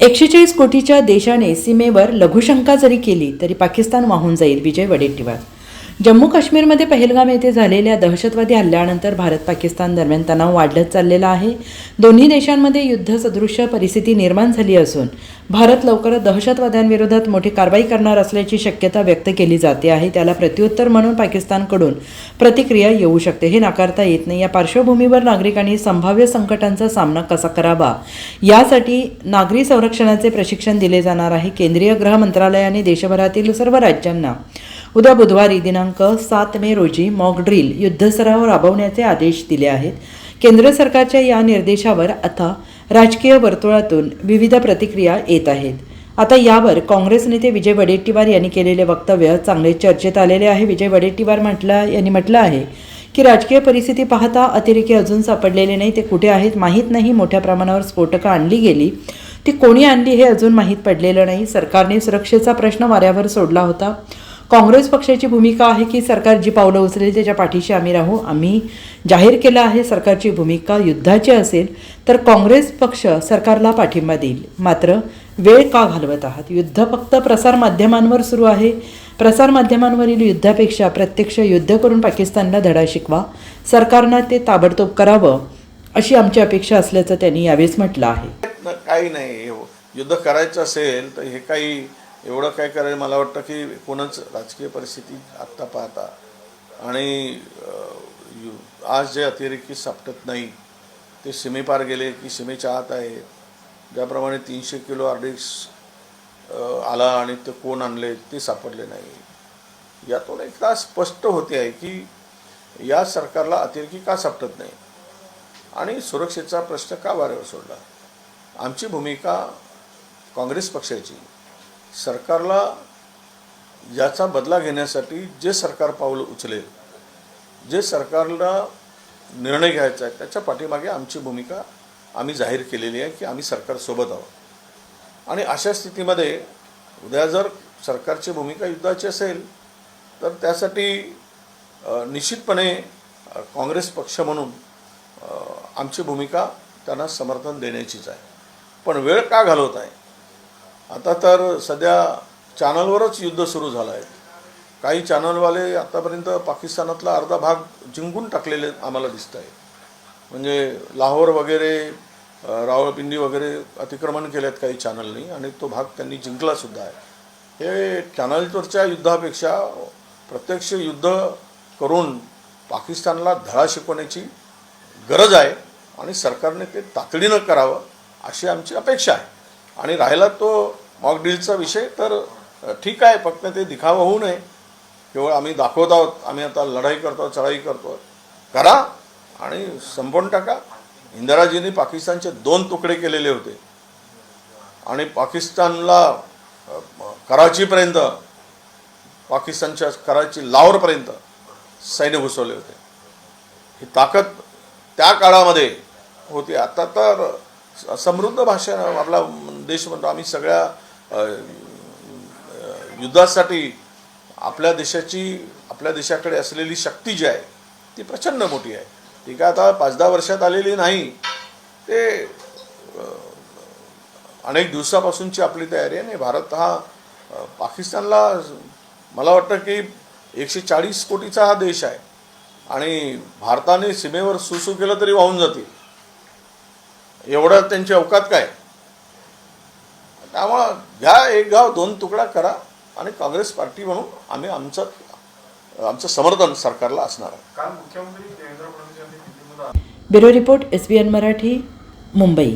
एकशे चाळीस कोटीच्या देशाने सीमेवर लघुशंका जरी केली तरी पाकिस्तान वाहून जाईल. विजय वडेट्टीवार जम्मू काश्मीरमध्ये पहलगाम येथे झालेल्या दहशतवादी हल्ल्यानंतर भारत पाकिस्तान दरम्यान तणाव वाढत चाललेला आहे. दोन्ही देशांमध्ये युद्धसदृश्य परिस्थिती निर्माण झाली असून भारत लवकरच दहशतवाद्यांविरोधात मोठी कारवाई करणार असल्याची शक्यता व्यक्त केली जाते आहे. त्याला प्रत्युत्तर म्हणून पाकिस्तानकडून प्रतिक्रिया येऊ शकते. हे नाकारता येत नाही. या पार्श्वभूमीवर नागरिकांनी संभाव्य संकटांचा सामना कसा करावा? यासाठी नागरी संरक्षणाचे प्रशिक्षण दिले जाणार आहे. केंद्रीय गृह मंत्रालयाने देशभरातील सर्व राज्यांना उद्या बुधवारी दिनांक सात मे रोजी मॉक ड्रिल युद्धसराव राबवण्याचे आदेश दिले आहेत. केंद्र सरकारच्या या निर्देशावर आता राजकीय वर्तुळातून विविध प्रतिक्रिया येत आहेत. आता यावर काँग्रेस नेते विजय वडेट्टीवार यांनी केलेले वक्तव्य चांगले चर्चेत आलेले आहे. विजय वडेट्टीवार म्हटलं यांनी म्हटलं आहे की राजकीय परिस्थिती पाहता अतिरेकी अजून सापडलेले नाही ते कुठे आहेत माहीत नाही. मोठ्या प्रमाणावर स्फोटकं आणली गेली. ती कोणी आणली हे अजून माहीत पडलेलं नाही. सरकारने सुरक्षेचा प्रश्न वाऱ्यावर सोडला होता. काँग्रेस पक्षाची भूमिका आहे की सरकार जी पावलं उचलेल त्याच्या पाठीशी आम्ही राहू? आम्ही जाहीर केलं आहे सरकारची भूमिका युद्धाची असेल तर काँग्रेस पक्ष सरकारला पाठिंबा देईल. मात्र वेळ का घालवत आहात? युद्ध फक्त प्रसारमाध्यमांवर सुरू आहे. प्रसारमाध्यमांवरील युद्धापेक्षा प्रत्यक्ष युद्ध करून पाकिस्तानला धडा शिकवा. सरकारनं ते ताबडतोब करावं अशी आमची अपेक्षा असल्याचं त्यांनी यावेळेस म्हटलं आहे. काही नाही युद्ध करायचं असेल तर हे काही एवढं काय करायचं मला वाटतं की एकूणच राजकीय परिस्थिती आत्ता पाहता आणि आज जे अतिरेकी सापटत नाही ते सीमेपार गेले की सीमेच्या आत आहे. ज्याप्रमाणे तीनशे किलो आर्डिक्स आला आणि ते कोण आणले ते सापडले नाही. यातून एकदा स्पष्ट होते आहे की या सरकारला अतिरेकी का सापटत नाही? आणि सुरक्षेचा प्रश्न का वाऱ्यावर सोडला? आमची भूमिका काँग्रेस पक्षाची सरकारला याचा बदला घेण्यासाठी जे सरकार पाऊल उचलेल जे सरकारला निर्णय घ्यायचा आहे त्याच्या पाठीमागे आमची भूमिका आम्ही जाहीर केलेली आहे की आम्ही सरकारसोबत आहोत. आणि अशा स्थितीमध्ये उद्या जर सरकारची भूमिका युद्धाची असेल तर त्यासाठी निश्चितपणे काँग्रेस पक्ष म्हणून आमची भूमिका त्यांना समर्थन देण्याचीच आहे. पण वेळ का घालवत आहे? आता तर सध्या चॅनलवरच युद्ध सुरू झालं आहे काही चॅनलवाले आतापर्यंत पाकिस्तानातला अर्धा भाग जिंकून टाकलेले आम्हाला दिसत आहे म्हणजे लाहोर वगैरे रावळपिंडी वगैरे अतिक्रमण केले आहेत काही चॅनलनी आणि तो भाग त्यांनी जिंकलासुद्धा आहे. हे चॅनलवरच्या युद्धापेक्षा प्रत्यक्ष युद्ध करून पाकिस्तानला धडा शिकवण्याची गरज आहे आणि सरकारने ते तातडीनं करावं अशी आमची अपेक्षा आहे. आणि राहिला तो मॉक डीलचा विषय तर ठीक आहे फक्त ते दिखावा होऊ नये. केवळ आम्ही दाखवत आहोत आम्ही आता लढाई करतो चढाई करतो. करा आणि संपवून टाका. इंदिराजींनी पाकिस्तानचे दोन तुकडे केलेले होते. आणि पाकिस्तानला कराचीपर्यंत पाकिस्तानच्या कराची लावरपर्यंत सैन्य घुसवले होते. ही ताकद त्या काळामध्ये होती. आता तर समृद्ध भाषा आपला देश म्हणतो आम्ही सगळ्या युद्धासाठी आपल्या देशाची आपल्या देशाकडे असलेली शक्ती जी आहे ती प्रचंड मोठी आहे. ती काय आता पाच दहा वर्षात आलेली नाही. ते अनेक दिवसापासूनची आपली तयारी आहे आणि भारत हा पाकिस्तानला मला वाटतं की एकशे चाळीस कोटीचा हा देश आहे. आणि भारताने सीमेवर सुसू केलं तरी वाहून जातील. एवढं त्यांची अवकात काय? त्यामुळं घ्या एक गाव दोन तुकडा करा आणि काँग्रेस पार्टी म्हणून आम्ही आमचं आमचं समर्थन सरकारला असणार आहे. Bureau report S B N Marathi Mumbai.